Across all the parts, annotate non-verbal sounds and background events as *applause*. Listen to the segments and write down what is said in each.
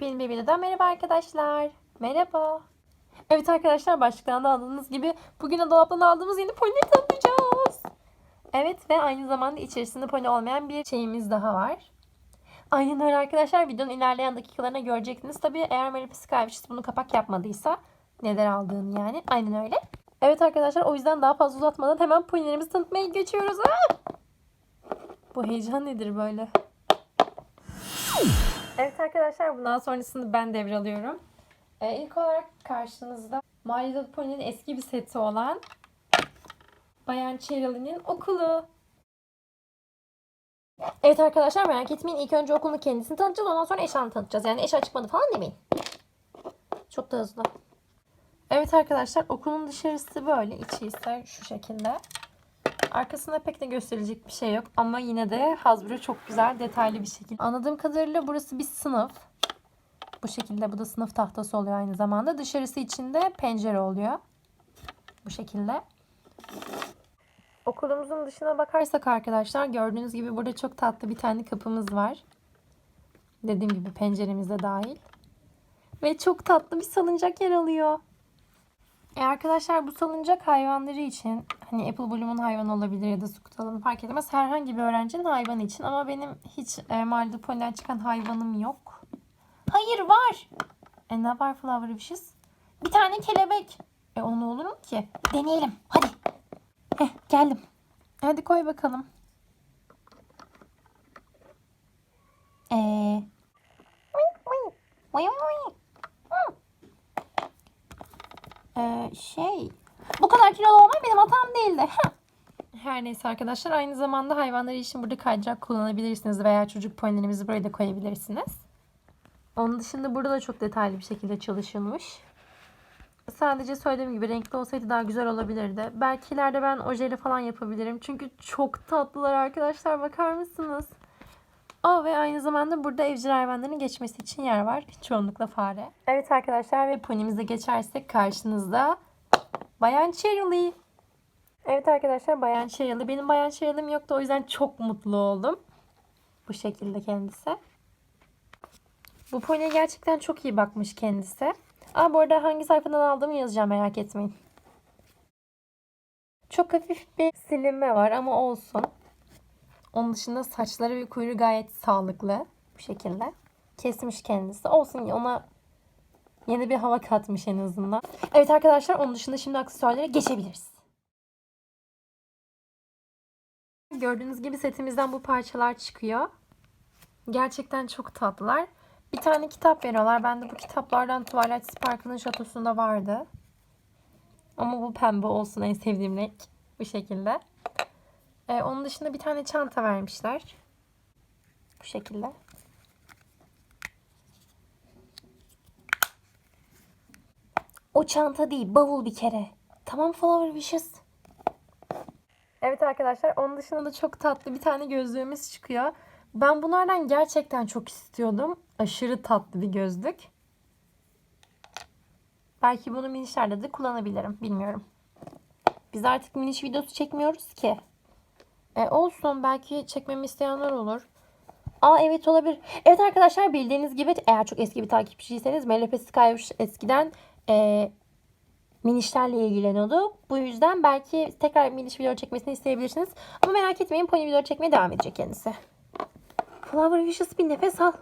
yepyeni bir merhaba arkadaşlar. Merhaba. Evet arkadaşlar başlıktan da anladığınız gibi bugün de dolaptan aldığımız yeni ponileri tanıtacağız. Evet ve aynı zamanda içerisinde pony olmayan bir şeyimiz daha var. Aynen öyle arkadaşlar. Videonun ilerleyen dakikalarına göreceksiniz. Tabii eğer Mary Skyfish bunu kapak yapmadıysa neler aldığını yani. Aynen öyle. Evet arkadaşlar o yüzden daha fazla uzatmadan hemen ponilerimizi tanıtmaya geçiyoruz. Aa! Bu heyecan nedir böyle? Evet arkadaşlar bundan sonrasını ben devralıyorum. Ee, ilk olarak karşınızda My Little Pony'nin eski bir seti olan Bayan Cheryl'in okulu. Evet arkadaşlar merak etmeyin. İlk önce okulun kendisini tanıtacağız. Ondan sonra eşyanı tanıtacağız. Yani eşya çıkmadı falan demeyin. Çok da hızlı. Evet arkadaşlar okulun dışarısı böyle. içi ise şu şekilde. Arkasında pek de gösterilecek bir şey yok. Ama yine de Hasbro çok güzel detaylı bir şekilde. Anladığım kadarıyla burası bir sınıf. Bu şekilde bu da sınıf tahtası oluyor aynı zamanda. Dışarısı içinde pencere oluyor. Bu şekilde. Okulumuzun dışına bakarsak arkadaşlar gördüğünüz gibi burada çok tatlı bir tane kapımız var. Dediğim gibi penceremiz de dahil. Ve çok tatlı bir salıncak yer alıyor. E arkadaşlar bu salıncak hayvanları için hani Apple Bloom'un hayvanı olabilir ya da Scoot'alın fark etmez. Herhangi bir öğrencinin hayvanı için ama benim hiç e, Pony'den çıkan hayvanım yok. Hayır var. E ne var Flower Wishes? Bir tane kelebek. E onu olur mu ki? Deneyelim. Hadi. Heh geldim. Hadi koy bakalım. Eee. Ee, şey bu kadar kilolu olmak benim hatam değildi. Her neyse arkadaşlar aynı zamanda hayvanları için burada kaydırak kullanabilirsiniz veya çocuk ponilerimizi buraya da koyabilirsiniz. Onun dışında burada da çok detaylı bir şekilde çalışılmış. Sadece söylediğim gibi renkli olsaydı daha güzel olabilirdi. Belki ileride ben ojeyle falan yapabilirim. Çünkü çok tatlılar arkadaşlar bakar mısınız? Aa, ve aynı zamanda burada evcil hayvanların geçmesi için yer var. Çoğunlukla fare. Evet arkadaşlar ve ponimize geçersek karşınızda Bayan Cheryl'i. Evet arkadaşlar Bayan Cheryl'i. Benim Bayan Cheryl'im yoktu o yüzden çok mutlu oldum. Bu şekilde kendisi. Bu poniye gerçekten çok iyi bakmış kendisi. Aa, bu arada hangi sayfadan aldığımı yazacağım merak etmeyin. Çok hafif bir silinme var ama olsun. Onun dışında saçları ve kuyruğu gayet sağlıklı. Bu şekilde. Kesmiş kendisi. Olsun ona yeni bir hava katmış en azından. Evet arkadaşlar onun dışında şimdi aksesuarlara geçebiliriz. Gördüğünüz gibi setimizden bu parçalar çıkıyor. Gerçekten çok tatlılar. Bir tane kitap veriyorlar. Ben de bu kitaplardan Twilight Sparkle'ın şatosunda vardı. Ama bu pembe olsun en sevdiğim renk. Bu şekilde. Ee, onun dışında bir tane çanta vermişler. Bu şekilde. O çanta değil, bavul bir kere. Tamam Flower Wishes. Evet arkadaşlar, onun dışında da çok tatlı bir tane gözlüğümüz çıkıyor. Ben bunlardan gerçekten çok istiyordum. Aşırı tatlı bir gözlük. Belki bunu minişlerde de kullanabilirim. Bilmiyorum. Biz artık miniş videosu çekmiyoruz ki. E, olsun belki çekmemi isteyenler olur. Aa evet olabilir. Evet arkadaşlar bildiğiniz gibi eğer çok eski bir takipçiyseniz Melepe Skyfish eskiden e, minişlerle ilgileniyordu. Bu yüzden belki tekrar miniş video çekmesini isteyebilirsiniz. Ama merak etmeyin pony video çekmeye devam edecek kendisi. Flower Wishes bir nefes al.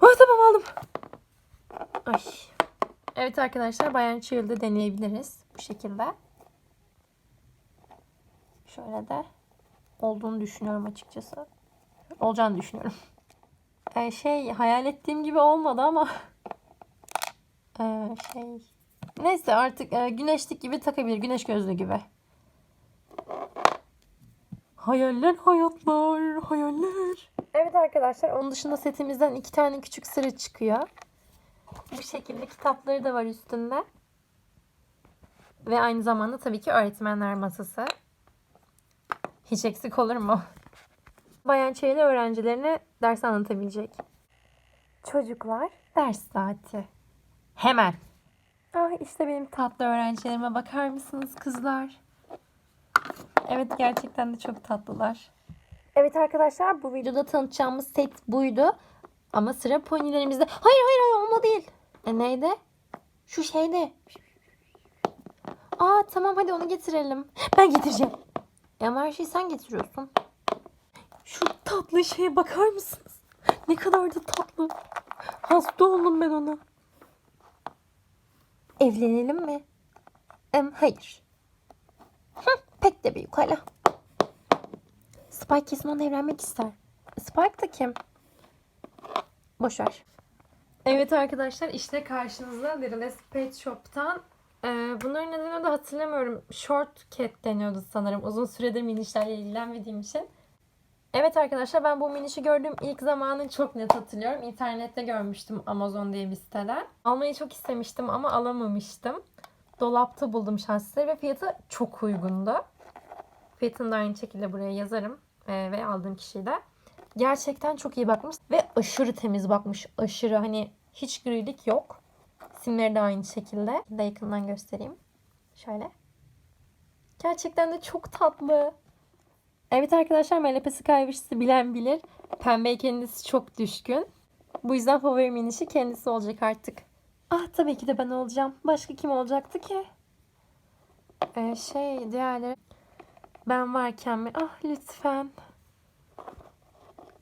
oh, *gasps* tamam aldım. Ay. Evet arkadaşlar Bayan Chill'de deneyebiliriz. Bu şekilde. Şöyle de olduğunu düşünüyorum açıkçası. Olacağını düşünüyorum. Ee, şey hayal ettiğim gibi olmadı ama *laughs* ee, şey neyse artık e, güneşlik gibi takabilir. Güneş gözlüğü gibi. Hayaller hayatlar hayaller. Evet arkadaşlar onun dışında setimizden iki tane küçük sıra çıkıyor. Bu şekilde kitapları da var üstünde. Ve aynı zamanda tabii ki öğretmenler masası. Hiç eksik olur mu? Bayan Çeyli öğrencilerine ders anlatabilecek. Çocuklar ders saati. Hemen. Ah işte benim tatlı öğrencilerime bakar mısınız kızlar? Evet gerçekten de çok tatlılar. Evet arkadaşlar bu videoda tanıtacağımız set buydu. Ama sıra ponilerimizde. Hayır hayır hayır onda değil. E neydi? Şu şeyde. Aa tamam hadi onu getirelim. Ben getireceğim. E ama her şeyi sen getiriyorsun. Şu tatlı şeye bakar mısınız? Ne kadar da tatlı. Hasta oldum ben ona. Evlenelim mi? Em, hayır. Hı, pek de büyük hala. Spike kesin onunla evlenmek ister. Spike da kim? Boş ver. Evet arkadaşlar işte karşınızda Little Pet Shop'tan e, bunların adını da hatırlamıyorum. Short Cat deniyordu sanırım. Uzun süredir minişlerle ilgilenmediğim için. Evet arkadaşlar ben bu minişi gördüğüm ilk zamanı çok net hatırlıyorum. İnternette görmüştüm Amazon diye bir siteden. Almayı çok istemiştim ama alamamıştım. Dolapta buldum şansları ve fiyatı çok uygundu. Fiyatını da aynı şekilde buraya yazarım e, ve aldığım kişiyi de. Gerçekten çok iyi bakmış ve aşırı temiz bakmış. Aşırı hani hiç grilik yok. Simleri de aynı şekilde. De yakından göstereyim. Şöyle. Gerçekten de çok tatlı. Evet arkadaşlar melepesi kayvışısı bilen bilir. Pembe kendisi çok düşkün. Bu yüzden favori minişi kendisi olacak artık. Ah tabii ki de ben olacağım. Başka kim olacaktı ki? Ee, şey diğerleri. Ben varken mi? Ah lütfen.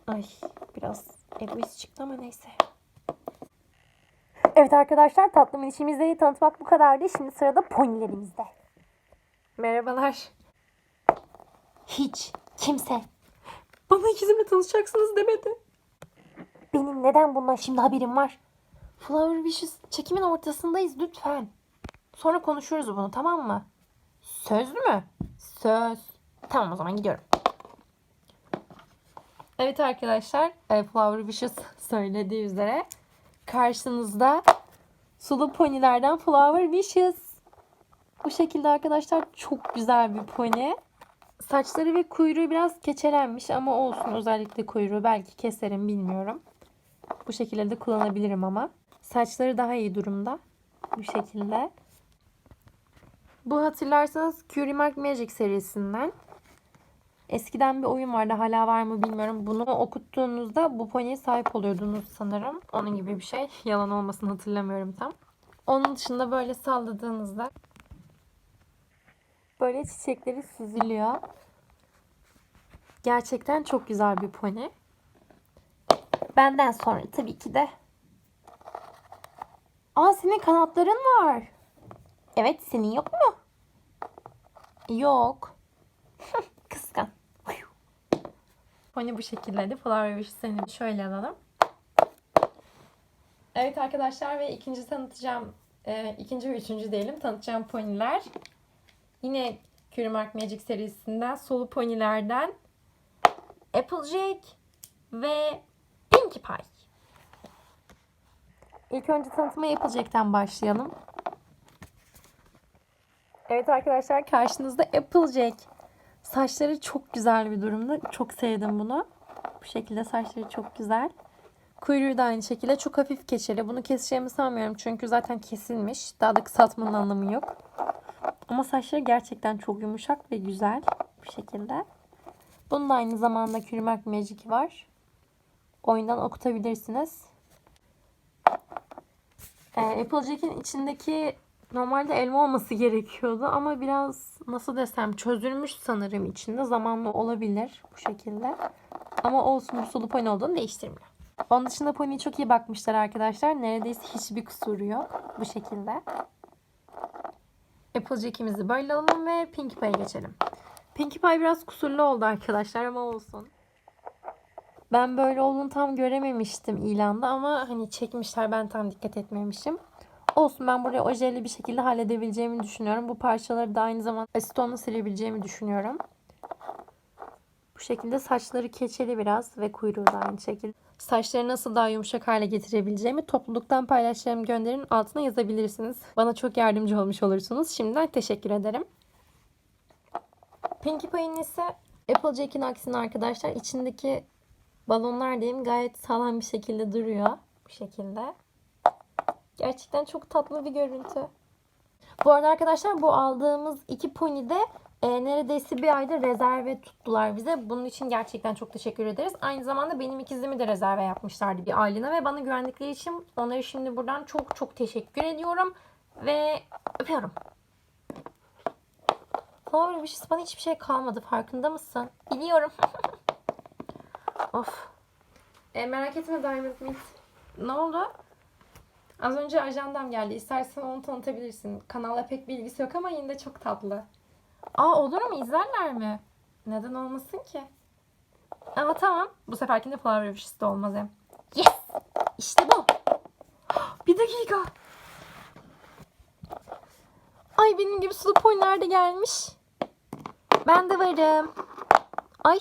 Ay biraz egoist çıktı ama neyse. Evet arkadaşlar tatlı minişimizde tanıtmak bu kadardı. Şimdi sırada ponilerimizde. Merhabalar. Hiç kimse bana ikizimle tanışacaksınız demedi. Benim neden bundan şimdi haberim var? Flower Wishes çekimin ortasındayız lütfen. Sonra konuşuruz bunu tamam mı? Söz mü? Söz. Tamam o zaman gidiyorum. Evet arkadaşlar e, Flower Wishes söylediği üzere karşınızda sulu ponilerden Flower Wishes. Bu şekilde arkadaşlar çok güzel bir pony. Saçları ve kuyruğu biraz keçelenmiş ama olsun özellikle kuyruğu belki keserim bilmiyorum. Bu şekilde de kullanabilirim ama. Saçları daha iyi durumda. Bu şekilde. Bu hatırlarsanız Curie Mark Magic serisinden. Eskiden bir oyun vardı hala var mı bilmiyorum. Bunu okuttuğunuzda bu pony'e sahip oluyordunuz sanırım. Onun gibi bir şey. *laughs* Yalan olmasını hatırlamıyorum tam. Onun dışında böyle salladığınızda böyle çiçekleri süzülüyor. Gerçekten çok güzel bir pony. Benden sonra tabii ki de. Aa senin kanatların var. Evet senin yok mu? Yok. *laughs* Kıskan. Pony bu şekildeydi. Flower Wish seni şöyle alalım. Evet arkadaşlar ve ikinci tanıtacağım, e, ikinci ve üçüncü diyelim tanıtacağım poniler. Yine Curie Mark Magic serisinden sulu ponilerden Applejack ve Pinkie Pie. İlk önce tanıtıma Applejack'ten başlayalım. Evet arkadaşlar karşınızda Applejack. Saçları çok güzel bir durumda. Çok sevdim bunu. Bu şekilde saçları çok güzel. Kuyruğu da aynı şekilde çok hafif keçeli. Bunu keseceğimi sanmıyorum çünkü zaten kesilmiş. Daha da kısaltmanın anlamı yok. Ama saçları gerçekten çok yumuşak ve güzel bu şekilde. Bunun da aynı zamanda Mark Magic var. Oyundan okutabilirsiniz. Ee, Applejack'in içindeki normalde elma olması *laughs* gerekiyordu ama biraz nasıl desem çözülmüş sanırım içinde. Zamanla olabilir bu şekilde. Ama olsun bu sulu pony olduğunu değiştirmiyor. Onun dışında pony'ye çok iyi bakmışlar arkadaşlar. Neredeyse hiçbir kusuru yok. Bu şekilde. Applejack'imizi böyle alalım ve Pinkie Pie'ye geçelim. Pinkie Pie biraz kusurlu oldu arkadaşlar ama olsun. Ben böyle olduğunu tam görememiştim ilanda ama hani çekmişler ben tam dikkat etmemişim. Olsun ben buraya ojeli bir şekilde halledebileceğimi düşünüyorum. Bu parçaları da aynı zamanda asitonla silebileceğimi düşünüyorum. Bu şekilde saçları keçeli biraz ve kuyruğu da aynı şekilde. Saçları nasıl daha yumuşak hale getirebileceğimi topluluktan paylaşacağım gönderin altına yazabilirsiniz. Bana çok yardımcı olmuş olursunuz. Şimdiden teşekkür ederim. Pinkie Pie'nin ise Applejack'in aksine arkadaşlar içindeki balonlar diyeyim gayet sağlam bir şekilde duruyor. Bu şekilde. Gerçekten çok tatlı bir görüntü. Bu arada arkadaşlar bu aldığımız iki pony de e, neredeyse bir ayda rezerve tuttular bize. Bunun için gerçekten çok teşekkür ederiz. Aynı zamanda benim ikizimi de rezerve yapmışlardı bir aylığına ve bana güvendikleri için onları şimdi buradan çok çok teşekkür ediyorum ve öpüyorum. Flower Wishes bana hiçbir şey kalmadı. Farkında mısın? Biliyorum. *laughs* of. E, merak etme Diamond Mint. Ne oldu? Az önce ajandam geldi. İstersen onu tanıtabilirsin. Kanalla pek bir ilgisi yok ama yine de çok tatlı. Aa olur mu? İzlerler mi? Neden olmasın ki? Ama tamam. Bu seferkinde Flower Wishes de olmaz hem. Yes! İşte bu. *gasps* Bir dakika. Ay benim gibi sulu ponyler de gelmiş. Ben de varım. Ay.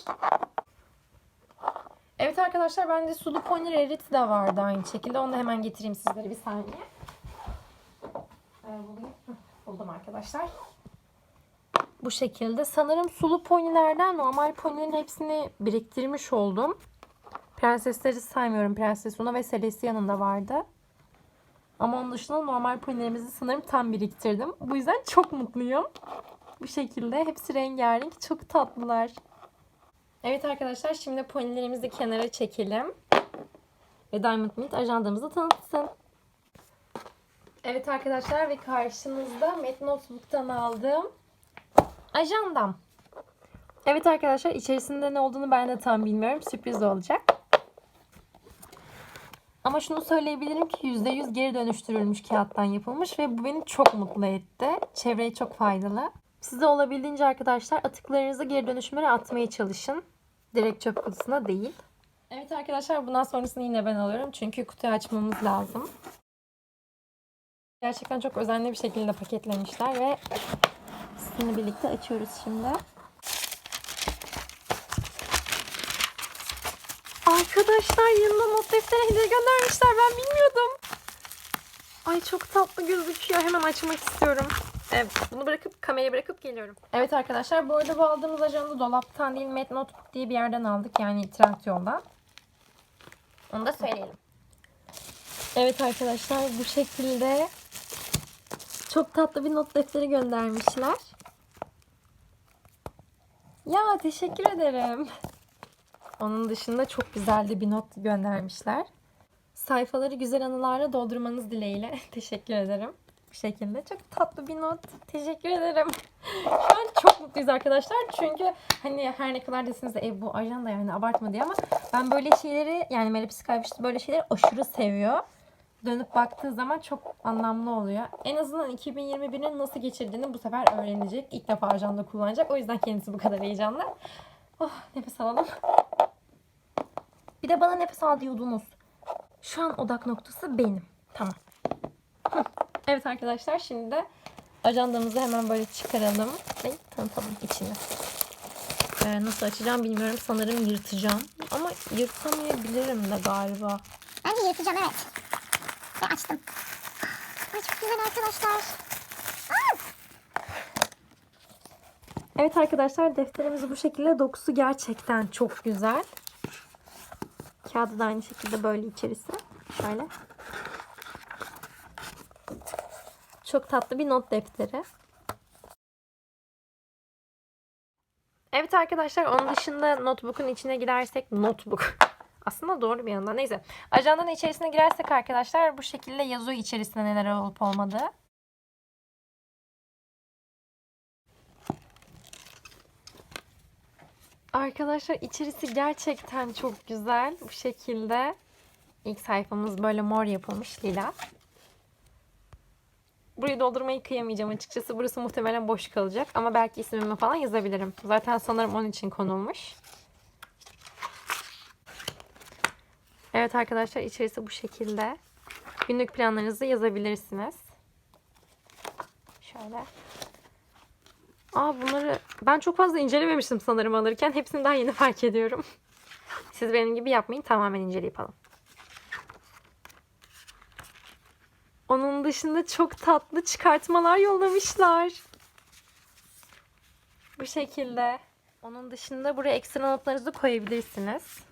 Evet arkadaşlar bende sulu pony rarity de vardı aynı şekilde. Onu da hemen getireyim sizlere bir saniye. Ee, bulayım. Buldum arkadaşlar. Bu şekilde. Sanırım sulu ponylerden normal ponylerin hepsini biriktirmiş oldum. Prensesleri saymıyorum. Prenses Luna ve Celestia'nın da vardı. Ama onun dışında normal ponylerimizi sanırım tam biriktirdim. Bu yüzden çok mutluyum. Bu şekilde. Hepsi rengarenk. Çok tatlılar. Evet arkadaşlar şimdi ponilerimizi kenara çekelim. Ve Diamond Mint ajandamızı tanıtsın. Evet arkadaşlar ve karşınızda Met Notebook'tan aldığım ajandam. Evet arkadaşlar içerisinde ne olduğunu ben de tam bilmiyorum. Sürpriz olacak. Ama şunu söyleyebilirim ki %100 geri dönüştürülmüş kağıttan yapılmış ve bu beni çok mutlu etti. Çevreye çok faydalı. Size olabildiğince arkadaşlar atıklarınızı geri dönüşümlere atmaya çalışın. Direkt çöp kutusuna değil. Evet arkadaşlar bundan sonrasını yine ben alıyorum. Çünkü kutuyu açmamız lazım. Gerçekten çok özenli bir şekilde paketlemişler ve sizinle birlikte açıyoruz şimdi. Arkadaşlar yanına not defteri hediye göndermişler. Ben bilmiyordum. Ay çok tatlı gözüküyor. Hemen açmak istiyorum. Evet, bunu bırakıp kamerayı bırakıp geliyorum. Evet arkadaşlar bu arada bu aldığımız ajanda dolaptan değil Met Notebook diye bir yerden aldık. Yani Trendyol'dan. Onu da söyleyelim. Evet arkadaşlar bu şekilde çok tatlı bir not defteri göndermişler. Ya teşekkür ederim. Onun dışında çok güzel de bir not göndermişler. Sayfaları güzel anılarla doldurmanız dileğiyle. *laughs* Teşekkür ederim. Bu şekilde çok tatlı bir not. Teşekkür ederim. Şu an çok mutluyuz arkadaşlar. Çünkü hani her ne kadar deseniz de e, bu ajanda yani abartma diye ama ben böyle şeyleri yani Melipsi Kaymıştı böyle şeyleri aşırı seviyor. Dönüp baktığı zaman çok anlamlı oluyor. En azından 2021'in nasıl geçirdiğini bu sefer öğrenecek. İlk defa ajanda kullanacak. O yüzden kendisi bu kadar heyecanlı. Oh nefes alalım. Bir de bana nefes al diyordunuz. Şu an odak noktası benim. Tamam. Evet arkadaşlar şimdi de ajandamızı hemen böyle çıkaralım ve tanıtalım içini. Ee, nasıl açacağım bilmiyorum. Sanırım yırtacağım. Ama yırtamayabilirim de galiba. Ben de yırtacağım evet. Ve açtım. Ay çok güzel arkadaşlar. Aa! Evet arkadaşlar defterimiz bu şekilde. Dokusu gerçekten çok güzel. Kağıdı da aynı şekilde böyle içerisi. Şöyle. Çok tatlı bir not defteri. Evet arkadaşlar onun dışında notebook'un içine girersek notebook. *laughs* Aslında doğru bir yandan. Neyse. Ajandanın içerisine girersek arkadaşlar bu şekilde yazıyor içerisinde neler olup olmadığı. Arkadaşlar içerisi gerçekten çok güzel. Bu şekilde ilk sayfamız böyle mor yapılmış lila. Burayı doldurmayı kıyamayacağım açıkçası. Burası muhtemelen boş kalacak. Ama belki ismimi falan yazabilirim. Zaten sanırım onun için konulmuş. Evet arkadaşlar içerisi bu şekilde. Günlük planlarınızı yazabilirsiniz. Şöyle. Aa bunları ben çok fazla incelememiştim sanırım alırken. Hepsini daha yeni fark ediyorum. *laughs* Siz benim gibi yapmayın. Tamamen inceleyip alın. Onun dışında çok tatlı çıkartmalar yollamışlar. Bu şekilde. Onun dışında buraya ekstra notlarınızı koyabilirsiniz.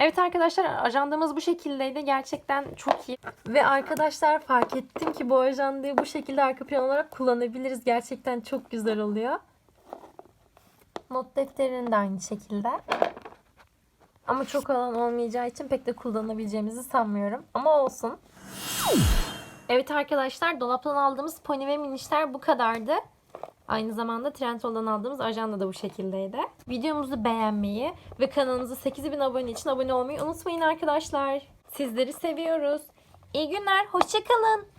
Evet arkadaşlar ajandamız bu şekildeydi. Gerçekten çok iyi. Ve arkadaşlar fark ettim ki bu ajandayı bu şekilde arka plan olarak kullanabiliriz. Gerçekten çok güzel oluyor. Not defterinin de aynı şekilde. Ama çok alan olmayacağı için pek de kullanabileceğimizi sanmıyorum. Ama olsun. Evet arkadaşlar dolaptan aldığımız pony ve minişler bu kadardı. Aynı zamanda Trendyol'dan aldığımız ajanda da bu şekildeydi. Videomuzu beğenmeyi ve kanalımıza 8000 abone için abone olmayı unutmayın arkadaşlar. Sizleri seviyoruz. İyi günler, hoşçakalın.